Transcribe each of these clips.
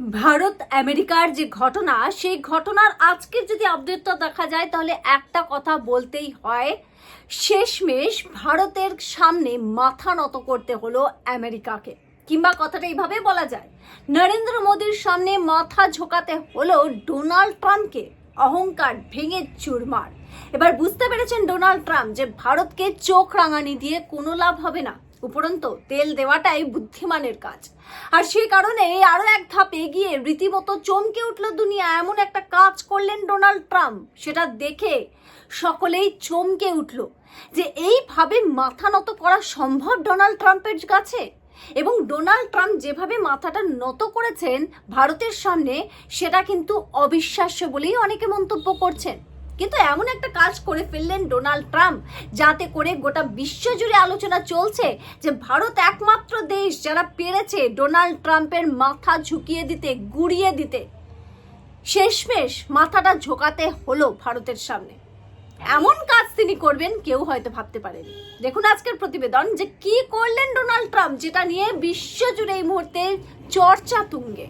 ভারত, আমেরিকার যে ঘটনা, সেই ঘটনার আজকের যদি আপডেটটা দেখা যায়, তাহলে একটা কথা বলতেই হয়, শেষমেশ ভারতের সামনে মাথা নত করতে হলো আমেরিকাকে। কিংবা কথাটা এইভাবে বলা যায়, নরেন্দ্র মোদীর সামনে মাথা ঝোকাতে হলো ডোনাল্ড ট্রাম্পকে, অহংকার ভেঙে চুরমার। এবার বুঝতে পেরেছেন ডোনাল্ড ট্রাম্প যে ভারতকে চোখ রাঙানি দিয়ে কোনো লাভ হবে না। উপরন্ত তেল দেওয়াটাই বুদ্ধিমানের কাজ। আর সেই কারণে আরও এক ধাপ এগিয়ে রীতিমতো চমকে উঠল দুনিয়া, এমন একটা কাজ করলেন ডোনাল্ড ট্রাম্প। সেটা দেখে সকলেই চমকে উঠল যে এইভাবে মাথা নত করা সম্ভব ডোনাল্ড ট্রাম্পের কাছে? এবং ডোনাল্ড ট্রাম্প যেভাবে মাথাটা নত করেছেন ভারতের সামনে, সেটা কিন্তু অবিশ্বাস্য বলেই অনেকে মন্তব্য করছেন। কিন্তু এমন একটা কাজ করে ফেললেন ডোনাল্ড ট্রাম্প, যাতে করে গোটা বিশ্ব জুড়ে আলোচনা চলছে যে ভারত একমাত্র দেশ যারা পেরেছে ডোনাল্ড ট্রাম্পের মাথা ঝুঁকিয়ে দিতে, গুড়িয়ে দিতে। শেষমেশ মাথাটা ঝোকাতে হলো ভারতের সামনে। এমন কাজ তিনি করবেন কেউ হয়তো ভাবতে পারেনি। দেখুন আজকের প্রতিবেদন যে কি করলেন ডোনাল্ড ট্রাম্প, যেটা নিয়ে বিশ্ব জুড়ে এই মুহূর্তে চর্চা তুঙ্গে।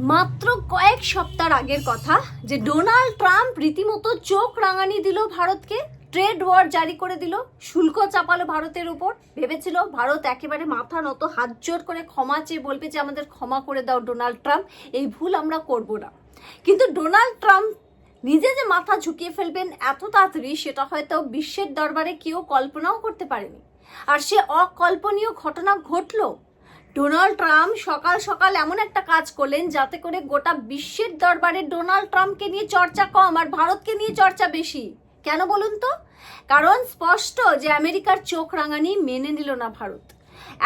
মাত্র কয়েক সপ্তাহ আগের কথা যে ডোনাল্ড ট্রাম্প রীতিমতো চোখ রাঙানি দিল ভারতকে, ট্রেড ওয়ার জারি করে দিল, শুল্ক চাপালো ভারতের উপর। ভেবেছিল ভারত একেবারে মাথা নত, হাত জোর করে ক্ষমা চেয়ে বলবে যে আমাদের ক্ষমা করে দাও ডোনাল্ড ট্রাম্প, এই ভুল আমরা করব না। কিন্তু ডোনাল্ড ট্রাম্প নিজে যে মাথা ঝুঁকিয়ে ফেলবেন এত তাড়াতাড়ি, সেটা হয়তো বিশ্বের দরবারে কেউ কল্পনাও করতে পারেনি। আর সে অকল্পনীয় ঘটনা ঘটলো ডোনাল্ড ট্রাম্প সকাল সকাল এমন একটা কাজ করলেন যাতে করে গোটা বিশ্বের দরবারে ডোনাল্ড ট্রাম্পকে নিয়ে চর্চা কম আর ভারতকে নিয়ে চর্চা বেশি। কেন বলুন তো? কারণ স্পষ্ট যে আমেরিকার চোখ রাঙানি মেনে নিল না ভারত।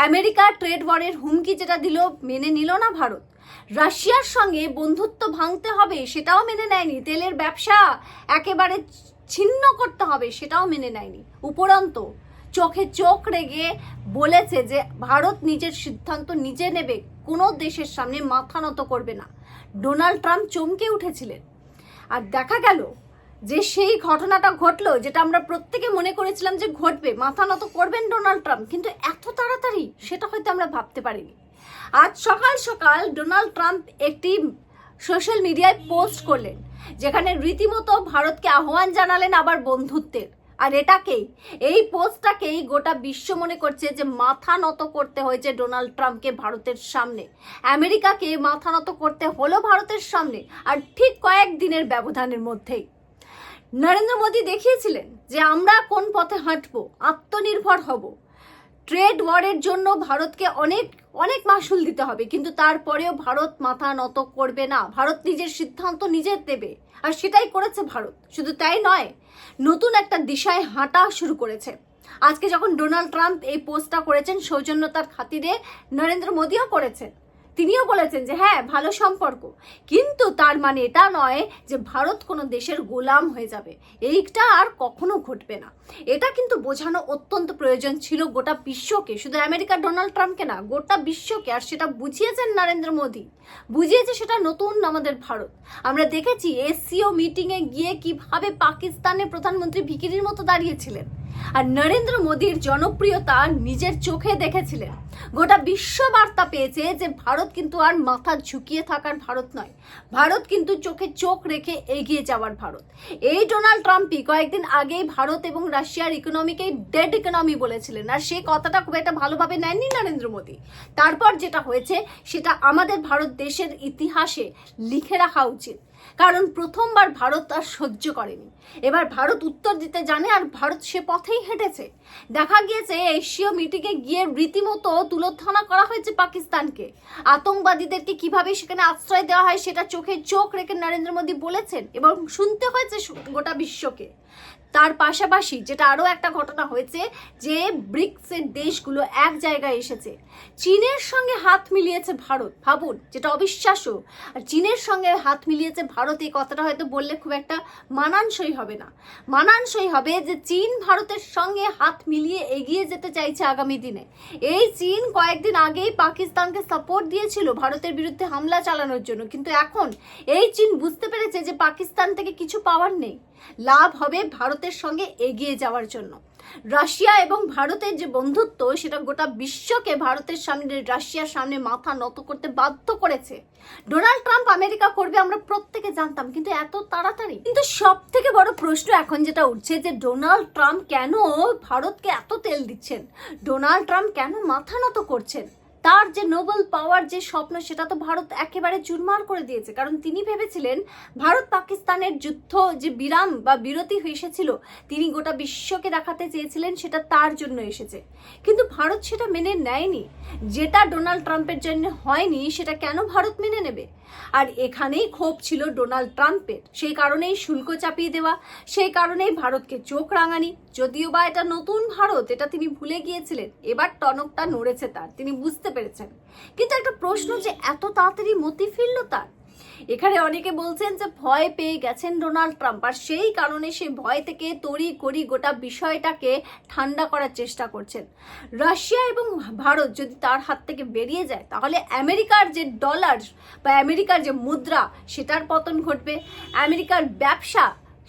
আমেরিকা ট্রেড ওয়ারের হুমকি যেটা দিল, মেনে নিল না ভারত। রাশিয়ার সঙ্গে বন্ধুত্ব ভাঙতে হবে সেটাও মেনে নেয়নি। তেলের ব্যবসা একেবারে ছিন্ন করতে হবে সেটাও মেনে নেয়নি। উপরন্ত চোখে চোখ রেগে বলেছে যে ভারত নিজের সিদ্ধান্ত নিজে নেবে, কোনো দেশের সামনে মাথা নত করবে না। ডোনাল্ড ট্রাম্প চমকে উঠেছিলেন। আর দেখা গেল যে সেই ঘটনাটা ঘটলো, যেটা আমরা প্রত্যেকে মনে করেছিলাম যে ঘটবে, মাথা নত করবেন ডোনাল্ড ট্রাম্প, কিন্তু এত তাড়াতাড়ি সেটা হয়তো আমরা ভাবতে পারিনি। আজ সকাল সকাল ডোনাল্ড ট্রাম্প একটি সোশ্যাল মিডিয়ায় পোস্ট করলেন, যেখানে রীতিমতো ভারতকে আহ্বান জানালেন আবার বন্ধুত্বের। আর এটাকেই এই পোস্টটাকেই গোটা বিশ্ব মনে করছে যে মাথা নত করতে হয়েছে ডোনাল্ড ট্রাম্পকে ভারতের সামনে। আমেরিকাকে মাথা নত করতে হলো ভারতের সামনে, আর ঠিক কয়েক দিনের ব্যবধানের মধ্যেই। নরেন্দ্র মোদী দেখিয়েছিলেন যে আমরা কোন পথে হাঁটবো, আত্মনির্ভর হব। ট্রেড ওয়ারের জন্য ভারতকে অনেক অনেক মাসুল দিতে হবে, কিন্তু তারপরেও ভারত মাথা নত করবে না। ভারত নিজের সিদ্ধান্ত নিজের দেবে, আর সেটাই করেছে ভারত। শুধু তাই নয়, নতুন একটা দিশায় হাঁটা শুরু করেছে। আজকে যখন ডোনাল্ড ট্রাম্প এই পোস্টটা করেছেন, সৌজন্যতার খাতিরে নরেন্দ্র মোদীও করেছেন। তিনিও বলেছেন যে হ্যাঁ ভালো সম্পর্ক। কিন্তু তার মানে এটা নয় যে ভারত কোনো দেশের গোলাম হয়ে যাবে। এইটা আর কখনো ঘটবে না। এটা কিন্তু বোঝানো অত্যন্ত প্রয়োজন ছিল গোটা বিশ্বকে। শুধু আমেরিকার ডোনাল্ড ট্রাম্পকে না, গোটা বিশ্বকে। আর সেটা বুঝিয়েছেন নরেন্দ্র মোদী। বুঝিয়েছে সেটা নতুন আমাদের ভারত। আমরা দেখেছি এসসিও মিটিংয়ে গিয়ে কীভাবে পাকিস্তানের প্রধানমন্ত্রী ভিকিরির মতো দাঁড়িয়েছিলেন। আর নরেন্দ্র মোদীর জনপ্রিয়তা নিজের চোখে দেখেছিলেন। গোটা বিশ্ব বার্তা পেয়েছে যে ভারত কিন্তু আর মাথা ঝুঁকিয়ে থাকার ভারত নয়। ভারত কিন্তু চোখে চোখ রেখে এগিয়ে যাওয়ার ভারত। এই ডোনাল্ড ট্রাম্পই কয়েকদিন আগেই ভারত এবং রাশিয়ার ইকোনমিকে ডেড ইকোনমি বলেছিলেন। আর সেই কথাটা খুব একটা ভালোভাবে নেননি নরেন্দ্র মোদী। তারপর যেটা হয়েছে, সেটা আমাদের ভারত দেশের ইতিহাসে লিখে রাখা উচিত। কারণ প্রথমবার ভারত আর সহ্য করেনি। এবার ভারত উত্তর দিতে জানে আর ভারত সে পথেই হেঁটেছে। দেখা গিয়েছে এশীয় মিটিংয়ে গিয়ে রীতিমতো তুলোধনা করা হয়েছে পাকিস্তানকে। আতঙ্কবাদীদেরকে কীভাবে সেখানে আশ্রয় দেওয়া হয় সেটা চোখে চোখ রেখে নরেন্দ্র মোদী বলেছেন এবং শুনতে হয়েছে গোটা বিশ্বকে। তার পাশাপাশি যেটা আরও একটা ঘটনা হয়েছে যে ব্রিক্সের দেশগুলো এক জায়গায় এসেছে। চীনের সঙ্গে হাত মিলিয়েছে ভারত। ভাবুন, যেটা অবিশ্বাস্য। আর চীনের সঙ্গে হাত মিলিয়েছে ভারত এই কথাটা হয়তো বললে খুব একটা মানানসই হবে না। মানানসই হবে যে চীন ভারতের সঙ্গে হাত মিলিয়ে এগিয়ে যেতে চাইছে আগামী দিনে। এই চীন কয়েকদিন আগেই পাকিস্তানকে সাপোর্ট দিয়েছিল ভারতের বিরুদ্ধে হামলা চালানোর জন্য। কিন্তু এখন এই চীন বুঝতে পেরেছে যে পাকিস্তান থেকে কিছু পাওয়ার নেই। লাভ হবে ভারতের সঙ্গে এগিয়ে যাওয়ার জন্য। রাশিয়া এবং ভারতের যে বন্ধুত্ব, সেটা গোটা বিশ্বকে ভারতের সামনে, রাশিয়ার সামনে মাথা নত করতে বাধ্য করেছে। ডোনাল্ড ট্রাম্প আমেরিকা করবে আমরা প্রত্যেকে জানতাম, কিন্তু এত তাড়াতাড়ি। কিন্তু সব থেকে বড় প্রশ্ন এখন যেটা উঠছে যে ডোনাল্ড ট্রাম্প কেন ভারতকে এত তেল দিচ্ছেন? ডোনাল্ড ট্রাম্প কেন মাথা নত করছেন? তার যে নোবেল পাওয়ার যে স্বপ্ন, সেটা তো ভারত একেবারে চুরমার করে দিয়েছে। কারণ তিনি ভেবেছিলেন, ভারত পাকিস্তানের যুদ্ধ যে বিরাম বা বিরতি এসেছিল, তিনি গোটা বিশ্বকে দেখাতে চেয়েছিলেন, সেটা তার জন্য এসেছে। কিন্তু ভারত সেটা মেনে নেয়নি। যেটা ডোনাল্ড ট্রাম্পের জন্য হয়নি, সেটা কেন ভারত মেনে নেবে? আর এখানেই ক্ষোভ ছিল ডোনাল্ড ট্রাম্পের। সেই কারণেই শুল্ক চাপিয়ে দেওয়া, সেই কারণেই ভারতকে চোখ রাঙানি। যদিও বা এটা নতুন ভারত, এটা তিনি ভুলে গিয়েছিলেন। এবার টনকটা নড়েছে তার, তিনি বুঝতে পেরেছেন। কিন্তু একটা প্রশ্ন যে এত তাড়াতাড়ি মতি ফিরল তার? এখানে অনেকে বলছেন যে ভয় পেয়ে গেছেন ডোনাল্ড ট্রাম্প, আর সেই কারণে সে ভয় থেকে তড়ি করি গোটা বিষয়টাকে ঠান্ডা করার চেষ্টা করছেন। রাশিয়া এবং ভারত যদি তার হাত থেকে বেরিয়ে যায়, তাহলে আমেরিকার যে ডলার বা আমেরিকার যে মুদ্রা, সেটার পতন ঘটবে। আমেরিকার ব্যবসা,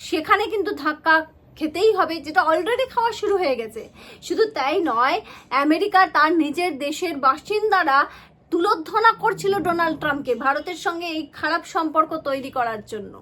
সেখানে কিন্তু ধাক্কা খেতেই হবে, যেটা অলরেডি খাওয়া শুরু হয়ে গেছে। শুধু তাই নয়, আমেরিকা তার নিজের দেশের বাসিন্দারা তুলোধনা করছিল ডোনাল্ড ট্রাম্পকে ভারতের সঙ্গে এই খারাপ সম্পর্ক তৈরি করার জন্য।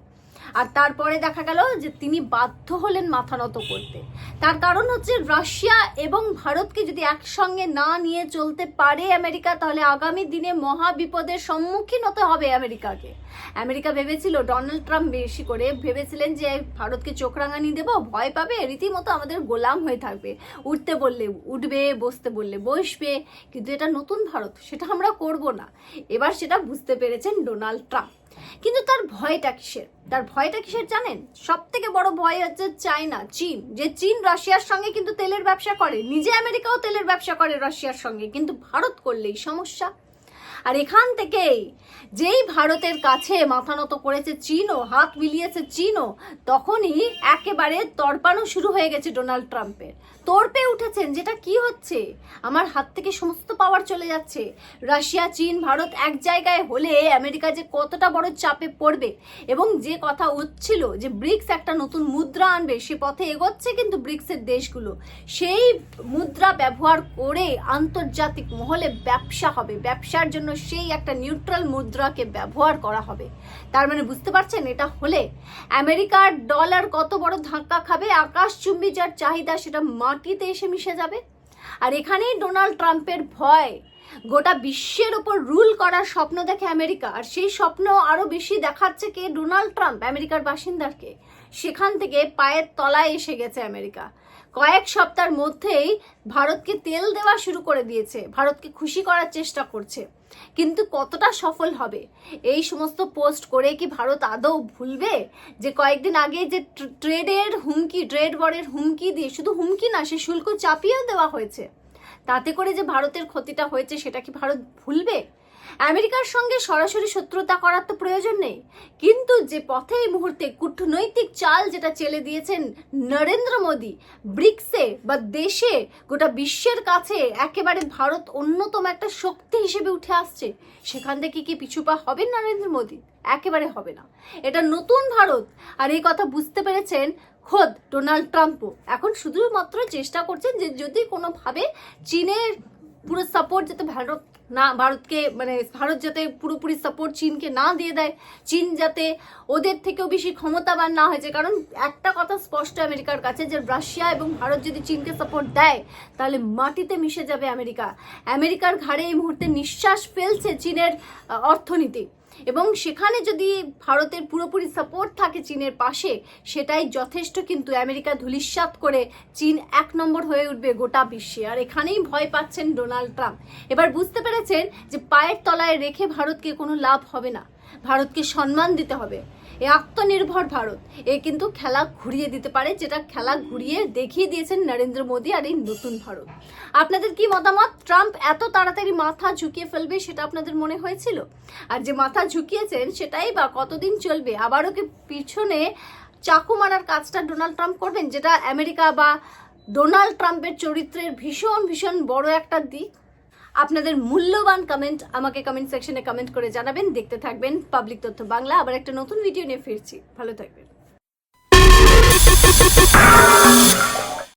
আর তারপরে দেখা গেল যে তিনি বাধ্য হলেন মাথা নত করতে। তার কারণ হচ্ছে রাশিয়া এবং ভারতকে যদি একসঙ্গে না নিয়ে চলতে পারে আমেরিকা, তাহলে আগামী দিনে মহা বিপদের সম্মুখীন হতে হবে আমেরিকাকে। আমেরিকা ভেবেছিল, ডোনাল্ড ট্রাম্প বেশি করে ভেবেছিলেন যে ভারতকে চোখ রাঙানি দেবো, ভয় পাবে, রীতিমতো আমাদের গোলাম হয়ে থাকবে। উঠতে বললে উঠবে, বসতে বললে বসবে, কিন্তু এটা নতুন ভারত, সেটা আমরা করব না। এবার সেটা বুঝতে পেরেছেন ডোনাল্ড ট্রাম্প। কিন্তু তার ভয়টা কিসের? তার ভয়টা কিসের জানেন? সব থেকে বড় ভয় হচ্ছে চায়না, চীন, যে চীন রাশিয়ার সঙ্গে কিন্তু তেলের ব্যবসা করে। নিজে আমেরিকাও তেলের ব্যবসা করে রাশিয়ার সঙ্গে। কিন্তু ভারত করলেই সমস্যা? আর এখান থেকেই যেই ভারতের কাছে মাথা নত করেছে চীনও, হাত মিলিয়েছে চীনও, তখনই একেবারে তরপানো শুরু হয়ে গেছে ডোনাল্ড ট্রাম্পের। তোরপে উঠেছেন, যেটা কি হচ্ছে? আমার হাত থেকে সমস্ত পাওয়ার চলে যাচ্ছে। রাশিয়া, চীন, ভারত এক জায়গায় হলে আমেরিকা যে কতটা বড় চাপে পড়বে এবং যে কথা উঠছিল যে ব্রিক্স একটা নতুন মুদ্রা আনবে, সে পথে এগোচ্ছে কিন্তু ব্রিক্সের দেশগুলো। সেই মুদ্রা ব্যবহার করে আন্তর্জাতিক মহলে ব্যবসা হবে, ব্যবসার জন্য সেই একটা নিউট্রাল মুদ্রাকে ব্যবহার করা হবে। তার মানে বুঝতে পারছেন? এটা হলে আমেরিকার ডলার কত বড় ধাক্কা খাবে আকাশচুম্বী যার চাহিদা সেটা মাটিতে এসে মিশে যাবে। আর এখানেই ডোনাল্ড ট্রাম্পের ভয়, গোটা বিশ্বের ওপর রুল করার স্বপ্ন দেখে আমেরিকা। আর সেই স্বপ্ন আরও বেশি দেখাচ্ছে কে? ডোনাল্ড ট্রাম্প, আমেরিকার বাসিন্দারকে সেখান থেকে পায়ের তলায় এসে গেছে আমেরিকা। কয়েক সপ্তাহের মধ্যেই ভারতকে তেল দেওয়া শুরু করে দিয়েছে, ভারতকে খুশি করার চেষ্টা করছে। কিন্তু কতটা সফল হবে? এই সমস্ত পোস্ট করে কি ভারত আদৌ ভুলবে? যে কয়েকদিন আগে যে ট্রেডের হুমকি, ট্রেড ওয়ারের হুমকি দিয়ে শুধু হুমকি না, সে শুল্ক চাপিয়েও দেওয়া হয়েছে। তাতে করে যে ভারতের ক্ষতিটা হয়েছে, সেটা কি ভারত ভুলবে? আমেরিকার সঙ্গে সরাসরি শত্রুতা করার তো প্রয়োজন নেই। কিন্তু যে পথে এই মুহূর্তে কূটনৈতিক চাল যেটা চেলে দিয়েছেন নরেন্দ্র মোদী, ব্রিক্সে বা দেশে গোটা বিশ্বের কাছে একেবারে ভারত অন্যতম একটা শক্তি হিসেবে উঠে আসছে, সেখান থেকে কি পিছুপা হবে নরেন্দ্র মোদী? একেবারে হবে না। এটা নতুন ভারত, আর এই কথা বুঝতে পেরেছেন খোদ ডোনাল্ড ট্রাম্পও। এখন শুধুমাত্র চেষ্টা করছেন যে যদি কোনোভাবে চীনের পুরো সাপোর্ট যাতে ভারত না, ভারতকে মানে ভারত যাতে পুরোপুরি সাপোর্ট চীনকে না দিয়ে দেয়, চীন যাতে ওদের থেকেও বেশি ক্ষমতাবান না হয়েছে কারণ একটা কথা স্পষ্ট আমেরিকার কাছে, যে রাশিয়া এবং ভারত যদি চীনকে সাপোর্ট দেয়, তাহলে মাটিতে মিশে যাবে আমেরিকা। আমেরিকার ঘাড়ে এই মুহূর্তে নিঃশ্বাস ফেলছে চীনের অর্থনীতি। এবং সেখানে যদি ভারতের পুরোপুরি সাপোর্ট থাকে চীনের পাশে, সেটাই যথেষ্ট কিন্তু আমেরিকা ধুলিস্বাত করে চীন এক নম্বর হয়ে উঠবে গোটা বিশ্বে। আর এখানেই ভয় পাচ্ছেন ডোনাল্ড ট্রাম্প। এবার বুঝতে পেরেছেন যে পায়ের তলায় রেখে ভারতকে কোনো লাভ হবে না। ভারতকে সম্মান দিতে হবে। এ আত্মনির্ভর ভারত। এ কিন্তু খেলা ঘুরিয়ে দিতে পারে, যেটা খেলা ঘুরিয়ে দেখিয়ে দিয়েছেন নরেন্দ্র মোদী আর এই নতুন ভারত। আপনাদের কি মতামত? ট্রাম্প এত তাড়াতাড়ি মাথা ঝুঁকিয়ে ফেলবে সেটা আপনাদের মনে হয়েছিল? আর যে মাথা ঝুঁকিয়েছেন সেটাই বা কতদিন চলবে? আবারও কি পিছনে চাকু মারার কাজটা ডোনাল্ড ট্রাম্প করবেন, যেটা আমেরিকা বা ডোনাল্ড ট্রাম্পের চরিত্রের ভীষণ ভীষণ বড় একটা দিক? আপনাদের মূল্যবান কমেন্ট আমাকে কমেন্ট সেকশনে কমেন্ট করে জানাবেন। দেখতে থাকবেন পাবলিক তথ্য বাংলা আবার একটা নতুন ভিডিও নিয়ে ফিরছি। ভালো থাকবেন।